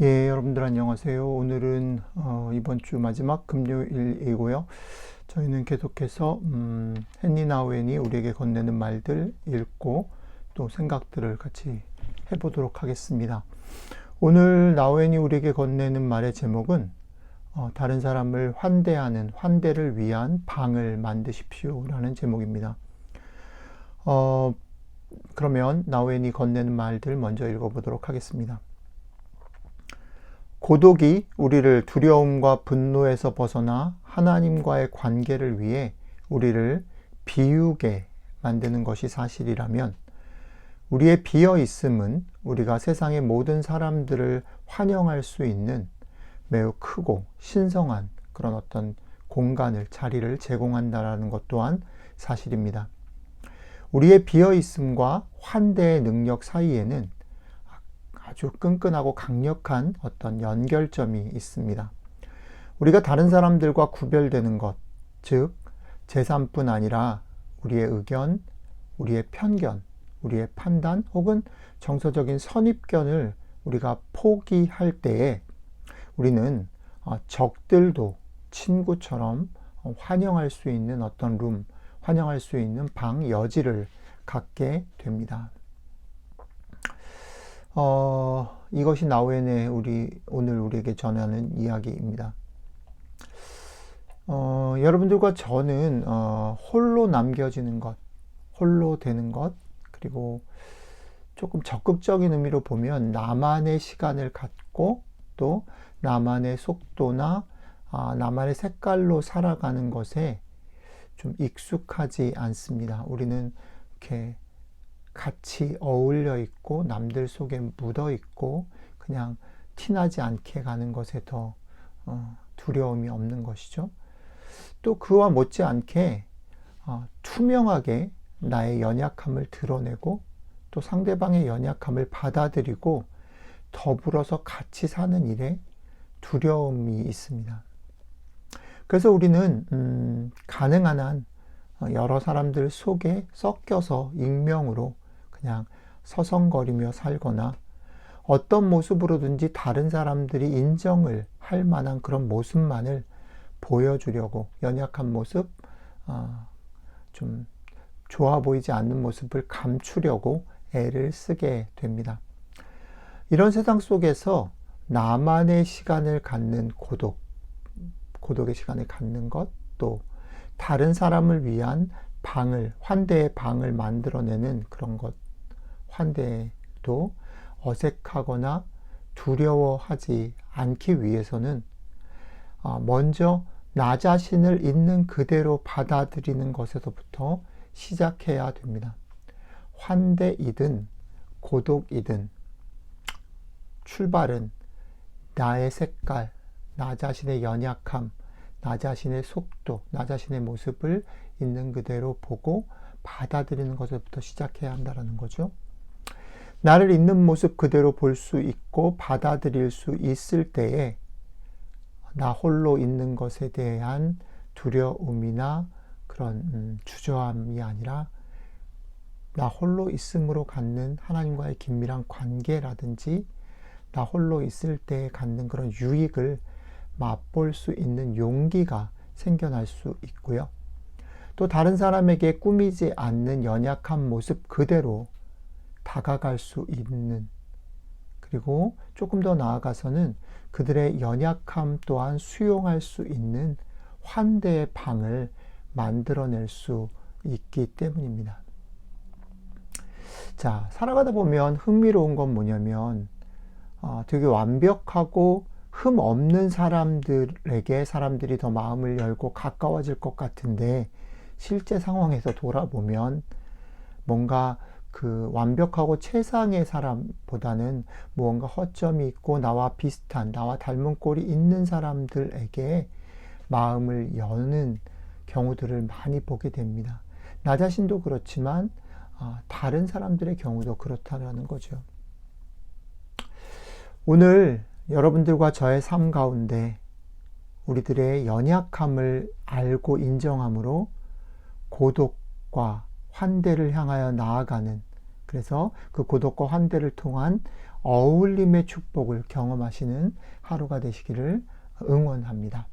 예, 여러분들 안녕하세요. 오늘은 어, 이번 주 마지막 금요일이고요. 저희는 계속해서 음, 헨리 나우엔이 우리에게 건네는 말들 읽고 또 생각들을 같이 해보도록 하겠습니다. 오늘 나우엔이 우리에게 건네는 말의 제목은 어, 다른 사람을 환대하는 환대를 위한 방을 만드십시오라는 제목입니다. 어, 그러면 나우엔이 건네는 말들 먼저 읽어보도록 하겠습니다. 고독이 우리를 두려움과 분노에서 벗어나 하나님과의 관계를 위해 우리를 비우게 만드는 것이 사실이라면 우리의 비어 있음은 우리가 세상의 모든 사람들을 환영할 수 있는 매우 크고 신성한 그런 어떤 공간을, 자리를 제공한다라는 것 또한 사실입니다. 우리의 비어 있음과 환대의 능력 사이에는 아주 끈끈하고 강력한 어떤 연결점이 있습니다. 우리가 다른 사람들과 구별되는 것, 즉, 재산뿐 아니라 우리의 의견, 우리의 편견, 우리의 판단 혹은 정서적인 선입견을 우리가 포기할 때에 우리는 어, 적들도 친구처럼 환영할 수 있는 어떤 룸, 환영할 수 있는 방 여지를 갖게 됩니다. 어, 이것이 나우엔의 우리 오늘 우리에게 전하는 이야기입니다. 어, 여러분들과 저는 어, 홀로 남겨지는 것, 홀로 되는 것, 그리고 조금 적극적인 의미로 보면 나만의 시간을 갖고 또 나만의 속도나 아, 나만의 색깔로 살아가는 것에 좀 익숙하지 않습니다. 우리는 이렇게 같이 어울려 있고 남들 속에 묻어 있고 그냥 티나지 않게 가는 것에 더 어, 두려움이 없는 것이죠. 또 그와 못지않게 어, 투명하게 나의 연약함을 드러내고 또 상대방의 연약함을 받아들이고 더불어서 같이 사는 일에 두려움이 있습니다. 그래서 우리는 음, 가능한 한 여러 사람들 속에 섞여서 익명으로 그냥 서성거리며 살거나 어떤 모습으로든지 다른 사람들이 인정을 할 만한 그런 모습만을 보여주려고 연약한 모습, 어, 좀 좋아 보이지 않는 모습을 감추려고 애를 쓰게 됩니다. 이런 세상 속에서 나만의 시간을 갖는 고독, 고독의 시간을 갖는 것, 또 다른 사람을 위한 방을, 환대의 방을 만들어내는 그런 것, 환대도 어색하거나 두려워하지 않기 위해서는 어, 먼저 나 자신을 있는 그대로 받아들이는 것에서부터 시작해야 됩니다. 환대이든 고독이든 출발은 나의 색깔, 나 자신의 연약함, 나 자신의 속도, 나 자신의 모습을 있는 그대로 보고 받아들이는 것부터 시작해야 한다는 거죠. 나를 있는 모습 그대로 볼 수 있고 받아들일 수 있을 때에 나 홀로 있는 것에 대한 두려움이나 그런 음, 주저함이 아니라 나 홀로 있음으로 갖는 하나님과의 긴밀한 관계라든지 나 홀로 있을 때 갖는 그런 유익을 맛볼 수 있는 용기가 생겨날 수 있고요. 또 다른 사람에게 꾸미지 않는 연약한 모습 그대로 다가갈 수 있는 그리고 조금 더 나아가서는 그들의 연약함 또한 수용할 수 있는 환대의 방을 만들어낼 수 있기 때문입니다. 자, 살아가다 보면 흥미로운 건 뭐냐면 어, 되게 완벽하고 흠 없는 사람들에게 사람들이 더 마음을 열고 가까워질 것 같은데 실제 상황에서 돌아보면 뭔가 그 완벽하고 최상의 사람보다는 무언가 허점이 있고 나와 비슷한, 나와 닮은 꼴이 있는 사람들에게 마음을 여는 경우들을 많이 보게 됩니다. 나 자신도 그렇지만 아, 다른 사람들의 경우도 그렇다는 거죠. 오늘 여러분들과 저의 삶 가운데 우리들의 연약함을 알고 인정함으로 고독과 환대를 향하여 나아가는 그래서 그 고독과 환대를 통한 어울림의 축복을 경험하시는 하루가 되시기를 응원합니다.